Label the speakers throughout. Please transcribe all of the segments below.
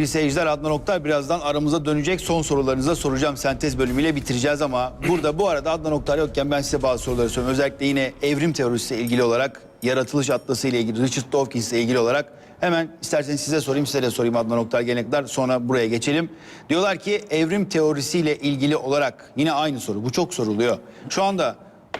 Speaker 1: Sevgili seyirciler Adnan Oktar birazdan aramıza dönecek. Son sorularınıza soracağım. Sentez bölümüyle bitireceğiz ama burada bu arada Adnan Oktar yokken ben size bazı soruları soruyorum. Özellikle yine evrim teorisiyle ilgili olarak, yaratılış atlası ile ilgili, Richard Dawkins ile ilgili olarak hemen isterseniz size sorayım, size de sorayım Adnan Oktar gelene sonra buraya geçelim. Diyorlar ki evrim teorisiyle ilgili olarak yine aynı soru. Bu çok soruluyor. Şu anda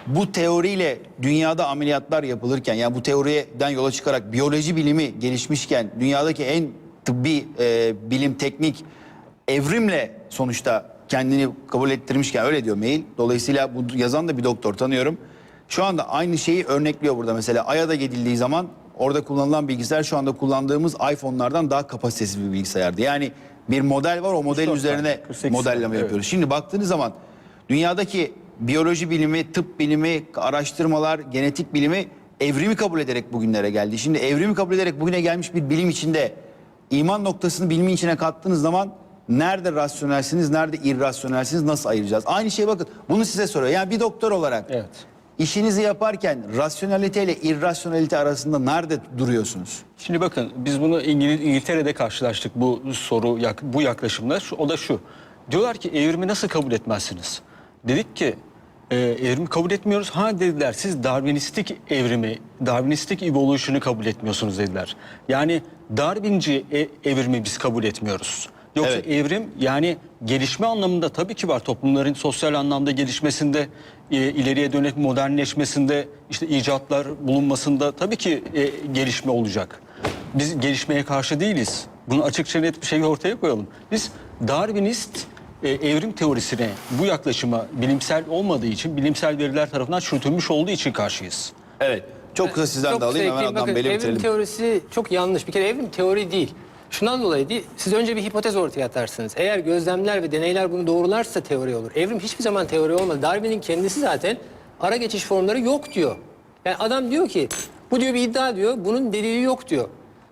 Speaker 1: bu teoriyle dünyada ameliyatlar yapılırken yani bu teoriden yola çıkarak biyoloji bilimi gelişmişken dünyadaki en tıbbi e, bilim teknik evrimle sonuçta kendini kabul ettirmişken öyle diyor mail. Dolayısıyla bu yazan da bir doktor tanıyorum. Şu anda aynı şeyi örnekliyor burada mesela. Ay'a da gidildiği zaman orada kullanılan bilgisayar şu anda kullandığımız iPhone'lardan daha kapasitesiz bir bilgisayardı. Yani bir model var o modelin
Speaker 2: 44
Speaker 1: üzerine
Speaker 2: tane, 48
Speaker 1: modelleme
Speaker 2: evet.
Speaker 1: yapıyoruz. Şimdi baktığınız zaman dünyadaki biyoloji bilimi, tıp bilimi, araştırmalar, genetik bilimi evrimi kabul ederek bugünlere geldi. Şimdi evrimi kabul ederek bugüne gelmiş bir bilim içinde iman noktasını bilimin içine kattığınız zaman nerede rasyonelsiniz, nerede irrasyonelsiniz nasıl ayıracağız? Aynı şey bakın bunu size soruyor. Yani bir doktor olarak
Speaker 2: Evet.
Speaker 1: işinizi yaparken rasyonelite ile irrasyonelite arasında nerede duruyorsunuz?
Speaker 2: Şimdi bakın biz bunu İngil- İngiltere'de karşılaştık bu soru bu yaklaşımla. O da şu. Diyorlar ki evrimi nasıl kabul etmezsiniz? Dedik ki e, evrimi kabul etmiyoruz. Ha dediler siz Darwinistik evrimi, Darwinistik evolution'u kabul etmiyorsunuz dediler. Yani Darwinci e- evrimi biz kabul etmiyoruz. Yoksa
Speaker 1: Evet.
Speaker 2: evrim yani gelişme anlamında tabii ki var. Toplumların sosyal anlamda gelişmesinde, e, ileriye dönük modernleşmesinde, işte icatlar bulunmasında tabii ki e, gelişme olacak. Biz gelişmeye karşı değiliz. Bunu açıkça net bir şey ortaya koyalım. Biz Darwinist e, evrim teorisine, bu yaklaşıma bilimsel olmadığı için, bilimsel veriler tarafından çürütülmüş olduğu için karşıyız.
Speaker 1: Evet. Çok kısa sizden
Speaker 3: Çok
Speaker 1: de alayım hemen
Speaker 3: Bakın,
Speaker 1: Bey'le
Speaker 3: evrim teorisi çok yanlış. Bir kere evrim teori değil. Şundan dolayı değil. Siz önce bir hipotez ortaya atarsınız. Eğer gözlemler ve deneyler bunu doğrularsa teori olur. Evrim hiçbir zaman teori olmadı. Darwin'in kendisi zaten ara geçiş formları yok diyor. Yani adam diyor ki bu diyor bir iddia diyor. Bunun delili yok diyor.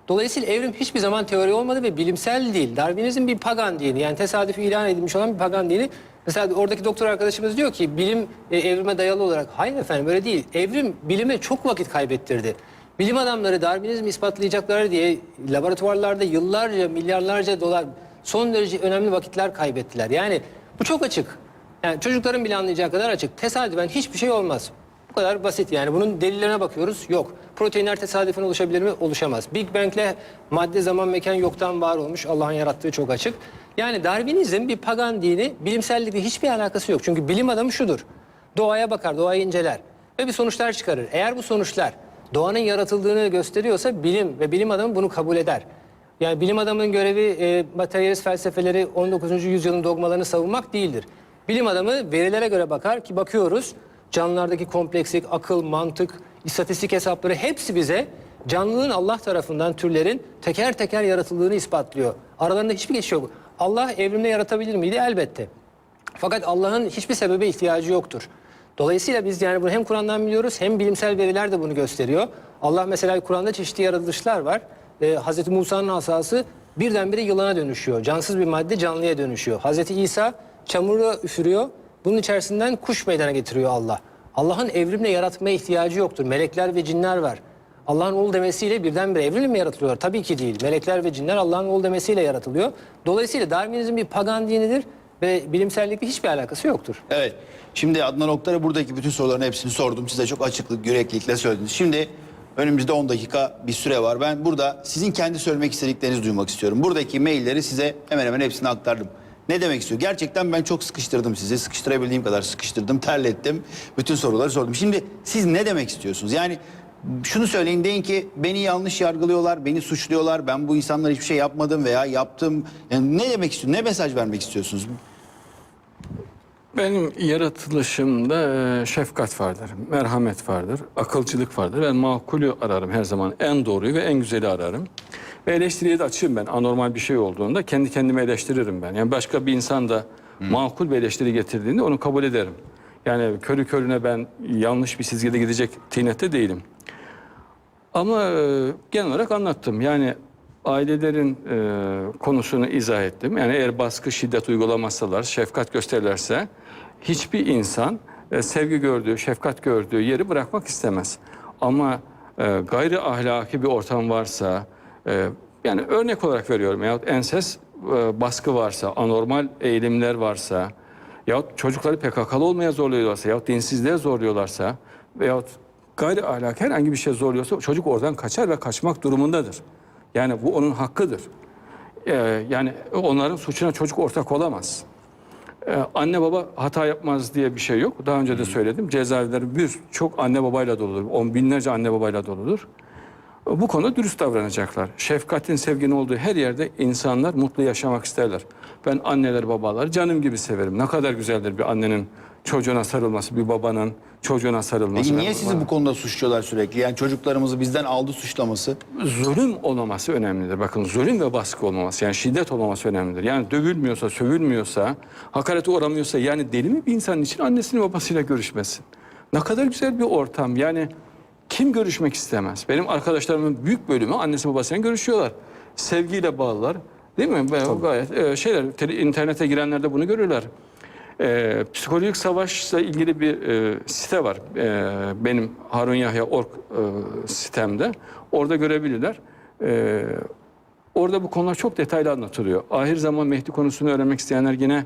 Speaker 3: Dolayısıyla evrim hiçbir zaman teori olmadı ve bilimsel değil. Darwinizm bir pagan dini. Yani tesadüfi ilan edilmiş olan bir pagan dini. Mesela oradaki doktor arkadaşımız diyor ki bilim e, evrime dayalı olarak. Hayır efendim öyle değil. Evrim bilime çok vakit kaybettirdi. Bilim adamları Darwinizmi ispatlayacaklar diye laboratuvarlarda yıllarca, milyarlarca dolar son derece önemli vakitler kaybettiler. Yani bu çok açık. Yani çocukların bile anlayacağı kadar açık. Tesadüfen hiçbir şey olmaz. Bu kadar basit yani. Bunun delillerine bakıyoruz. Yok. Proteinler tesadüfen oluşabilir mi? Oluşamaz. Big Bang'le madde zaman mekan yoktan var olmuş. Allah'ın yarattığı çok açık. Yani Darwinizm bir pagan dini bilimsellikle hiçbir alakası yok. Çünkü bilim adamı şudur. Doğaya bakar, doğayı inceler ve bir sonuçlar çıkarır. Eğer bu sonuçlar doğanın yaratıldığını gösteriyorsa bilim ve bilim adamı bunu kabul eder. Yani bilim adamının görevi e, materyalist felsefeleri 19. yüzyılın dogmalarını savunmak değildir. Bilim adamı verilere göre bakar ki bakıyoruz canlılardaki komplekslik, akıl, mantık, istatistik hesapları hepsi bize canlılığın Allah tarafından türlerin teker teker yaratıldığını ispatlıyor. Aralarında hiçbir geçiş yok. Allah evrimde yaratabilir miydi? Elbette. Fakat Allah'ın hiçbir sebebe ihtiyacı yoktur. Dolayısıyla biz yani bunu hem Kur'an'dan biliyoruz hem bilimsel veriler de bunu gösteriyor. Allah mesela Kur'an'da çeşitli yaratılışlar var. Ee, Hazreti Musa'nın asası birdenbire yılana dönüşüyor. Cansız bir madde canlıya dönüşüyor. Hazreti İsa çamura üfürüyor. Bunun içerisinden kuş meydana getiriyor Allah. Allah'ın evrimle yaratmaya ihtiyacı yoktur. Melekler ve cinler var. Allah'ın oğlu demesiyle birdenbire evrimle mi yaratılıyor? Tabii ki değil. Melekler ve cinler Allah'ın oğlu demesiyle yaratılıyor. Dolayısıyla Darwinizm bir pagan dinidir ve bilimsellikle hiçbir alakası yoktur.
Speaker 1: Evet. Şimdi Adnan Oktar'a buradaki bütün soruların hepsini sordum. Size çok açıklık, yüreklilikle söylediniz. Şimdi önümüzde 10 dakika bir süre var. Ben burada sizin kendi söylemek istediklerinizi duymak istiyorum. Buradaki mailleri size hemen hemen hepsini aktardım. Ne demek istiyor? Gerçekten ben çok sıkıştırdım sizi. Sıkıştırabildiğim kadar sıkıştırdım, terlettim. Bütün soruları sordum. Şimdi siz ne demek istiyorsunuz? Yani şunu söyleyin deyin ki beni yanlış yargılıyorlar, beni suçluyorlar. Ben bu insanlara hiçbir şey yapmadım veya yaptım. Yani ne demek istiyorsunuz? Ne mesaj vermek istiyorsunuz?
Speaker 4: Benim yaratılışımda şefkat vardır, merhamet vardır, akılcılık vardır. Ben makulü ararım her zaman. En doğruyu ve en güzeli ararım. Ve eleştiriye de açığım ben. Anormal bir şey olduğunda kendi kendime eleştiririm ben. Yani başka bir insan da makul bir eleştiri getirdiğinde onu kabul ederim. Yani körü körüne ben yanlış bir çizgide gidecek tinette değilim. Ama genel olarak anlattım. Yani ailelerin e, konusunu izah ettim. Yani eğer baskı, şiddet uygulamazsalar, şefkat gösterirlerse hiçbir insan e, sevgi gördüğü, şefkat gördüğü yeri bırakmak istemez. Ama e, gayri ahlaki bir ortam varsa, e, yani örnek olarak veriyorum yahut enses e, baskı varsa, anormal eğilimler varsa yahut çocukları PKK'lı olmaya zorluyorlarsa yahut dinsizliğe zorluyorlarsa veyahut gayri ahlak herhangi bir şey zorluyorsa çocuk oradan kaçar ve kaçmak durumundadır. Yani bu onun hakkıdır. Ee, yani onların suçuna çocuk ortak olamaz. Ee, anne baba hata yapmaz diye bir şey yok. Daha önce de söyledim. Cezaevleri bir çok anne babayla doludur. On binlerce anne babayla doludur. Bu konuda dürüst davranacaklar. Şefkatin, sevginin olduğu her yerde insanlar mutlu yaşamak isterler. Ben anneler, babalar canım gibi severim. Ne kadar güzeldir bir annenin çocuğuna sarılması, bir babanın çocuğuna sarılması.
Speaker 1: Peki niye sizi bu konuda suçluyorlar sürekli? Yani çocuklarımızı bizden aldı suçlaması.
Speaker 4: zulüm olmaması önemlidir. Bakın zulüm ve baskı olmaması yani şiddet olmaması önemlidir. Yani dövülmüyorsa, sövülmüyorsa, hakarete uğramıyorsa yani deli mi bir insanın için annesinin babasıyla görüşmesin. Ne kadar güzel bir ortam. Yani kim görüşmek istemez? Benim arkadaşlarımın büyük bölümü annesi babasıyla görüşüyorlar. Sevgiyle bağlılar. Değil mi? Ve gayet e, şeyler tele- internete girenler de bunu görürler. E, psikolojik savaşla ilgili bir e, site var. E, benim Harun Yahya Ork e, sitemde. Orada görebilirler. E, orada bu konular çok detaylı anlatılıyor. Ahir zaman Mehdi konusunu öğrenmek isteyenler yine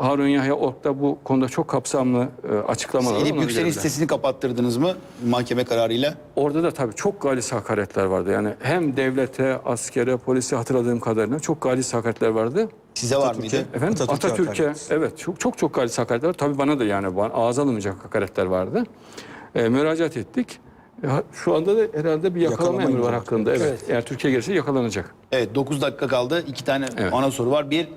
Speaker 4: Harun Yahya Ork'ta bu konuda çok kapsamlı e, açıklamalar var. Onu
Speaker 1: Yüksel'in sitesini kapattırdınız mı mahkeme kararıyla?
Speaker 4: Orada da tabii çok galis hakaretler vardı. Yani hem devlete, askere, polise hatırladığım kadarıyla çok galis hakaretler vardı.
Speaker 1: Size var mıydı?
Speaker 4: Efendim
Speaker 5: Atatürk'e
Speaker 4: Atatürk'e
Speaker 5: hakaret.
Speaker 4: evet çok çok çok galis hakaretler var. Tabii bana da yani bana ağza alınmayacak hakaretler vardı. E, müracaat ettik. E, şu anda da herhalde bir yakalama,
Speaker 5: Yakalama
Speaker 4: emri var
Speaker 5: emri var.
Speaker 4: hakkında. Evet.
Speaker 3: Evet.
Speaker 4: Eğer Türkiye gelirse yakalanacak.
Speaker 1: Evet 9 dakika kaldı. İki tane
Speaker 4: Evet.
Speaker 1: ana soru var. Bir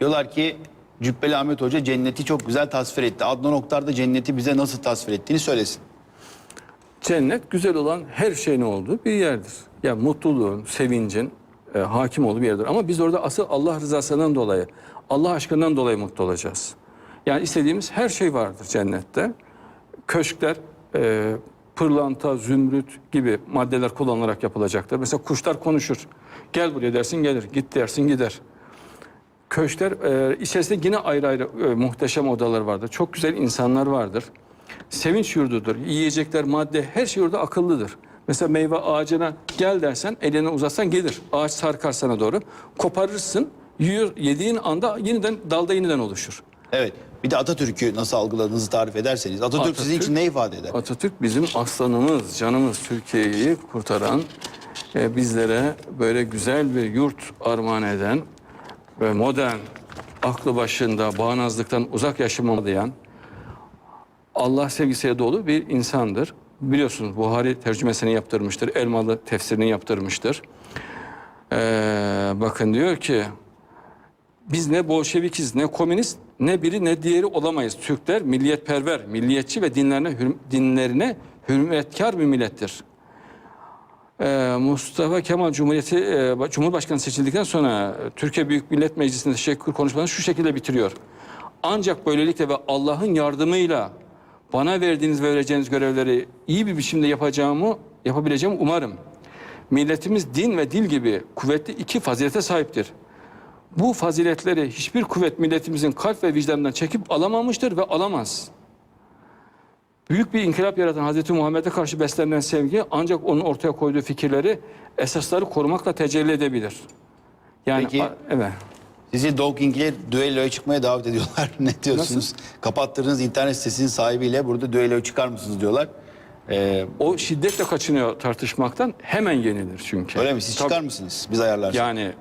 Speaker 1: diyorlar ki Cübbeli Ahmet Hoca cenneti çok güzel tasvir etti. Adnan Oktar da cenneti bize nasıl tasvir ettiğini söylesin.
Speaker 4: Cennet güzel olan her şeyin olduğu bir yerdir. Yani mutluluğun, sevincin e, hakim olduğu bir yerdir. Ama biz orada asıl Allah rızasından dolayı, Allah aşkından dolayı mutlu olacağız. Yani istediğimiz her şey vardır cennette. Köşkler, e, pırlanta, zümrüt gibi maddeler kullanılarak yapılacaktır. Mesela kuşlar konuşur. Gel buraya dersin gelir, git dersin gider. Köşkler e, içerisinde yine ayrı ayrı e, muhteşem odalar vardır. Çok güzel insanlar vardır. Sevinç yurdudur. Yiyecekler, madde her şey orada akıllıdır. Mesela meyve ağacına gel dersen elini uzatsan gelir. Ağaç sarkar sana doğru. Koparırsın. Yiyor, yediğin anda yeniden dalda yeniden oluşur.
Speaker 1: Evet. Bir de Atatürk'ü nasıl algıladığınızı tarif ederseniz. Atatürk, sizin
Speaker 4: Atatürk-
Speaker 1: için ne ifade eder?
Speaker 4: Atatürk bizim aslanımız, canımız Türkiye'yi kurtaran, e, bizlere böyle güzel bir yurt armağan eden ve modern, aklı başında, bağnazlıktan uzak yaşamamayan, Allah sevgisiyle dolu bir insandır. Biliyorsunuz Buhari tercümesini yaptırmıştır, Elmalı tefsirini yaptırmıştır. Ee, bakın diyor ki, biz ne Bolşevikiz, ne komünist, ne biri ne diğeri olamayız. Türkler milliyetperver, milliyetçi ve dinlerine, hür- dinlerine hürmetkar bir millettir. Ee, Mustafa Kemal Cumhuriyeti e, Cumhurbaşkanı seçildikten sonra Türkiye Büyük Millet Meclisi'nde teşekkür konuşmasını şu şekilde bitiriyor. Ancak böylelikle ve Allah'ın yardımıyla bana verdiğiniz ve vereceğiniz görevleri iyi bir biçimde yapacağımı, yapabileceğimi umarım. Milletimiz din ve dil gibi kuvvetli iki fazilete sahiptir. Bu faziletleri hiçbir kuvvet milletimizin kalp ve vicdanından çekip alamamıştır ve alamaz. Büyük bir inkılap yaratan Hazreti Muhammed'e karşı beslenen sevgi ancak onun ortaya koyduğu fikirleri, esasları korumakla tecelli edebilir. Yani
Speaker 1: Peki.
Speaker 4: a- evet.
Speaker 1: Sizi Dawkins ile düelloya çıkmaya davet ediyorlar. ne diyorsunuz? Kapattırdığınız internet sitesinin sahibiyle burada düelloya çıkar mısınız diyorlar. Ee,
Speaker 4: O şiddetle kaçınıyor tartışmaktan. Hemen yenilir çünkü.
Speaker 1: öyle mi? Siz
Speaker 4: Tabii.
Speaker 1: çıkar mısınız? Biz ayarlarsak.
Speaker 4: Yani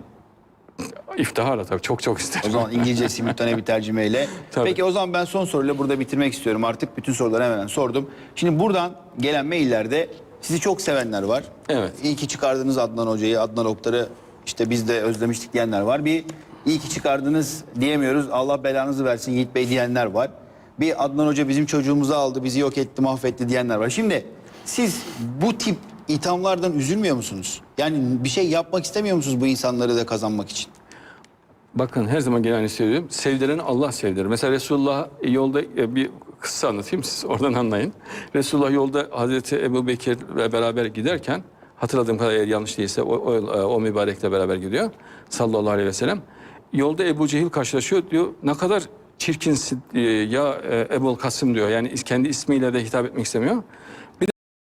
Speaker 4: iftiharla tabii çok çok isterim.
Speaker 1: O zaman İngilizce simultane bir tercümeyle.
Speaker 4: Tabii.
Speaker 1: Peki o zaman ben son soruyla burada bitirmek istiyorum. Artık bütün soruları hemen sordum. Şimdi buradan gelen maillerde sizi çok sevenler var.
Speaker 4: Evet.
Speaker 1: İyi ki çıkardınız Adnan Hoca'yı, Adnan Oktar'ı işte biz de özlemiştik diyenler var. Bir iyi ki çıkardınız diyemiyoruz. Allah belanızı versin Yiğit Bey diyenler var. Bir Adnan Hoca bizim çocuğumuzu aldı, bizi yok etti, mahvetti diyenler var. Şimdi siz bu tip ithamlardan üzülmüyor musunuz? Yani bir şey yapmak istemiyor musunuz bu insanları da kazanmak için?
Speaker 4: Bakın her zaman gelen söylüyorum. Sevdireni Allah sevdirir. Mesela Resulullah yolda e, bir kıssa anlatayım siz oradan anlayın. Resulullah yolda Hazreti Ebu Bekir'le beraber giderken hatırladığım kadar eğer yanlış değilse o, o, o mübarekle beraber gidiyor. Sallallahu aleyhi ve sellem. Yolda Ebu Cehil karşılaşıyor diyor. Ne kadar çirkinsin e, ya e, Ebul Kasım diyor. Yani kendi ismiyle de hitap etmek istemiyor.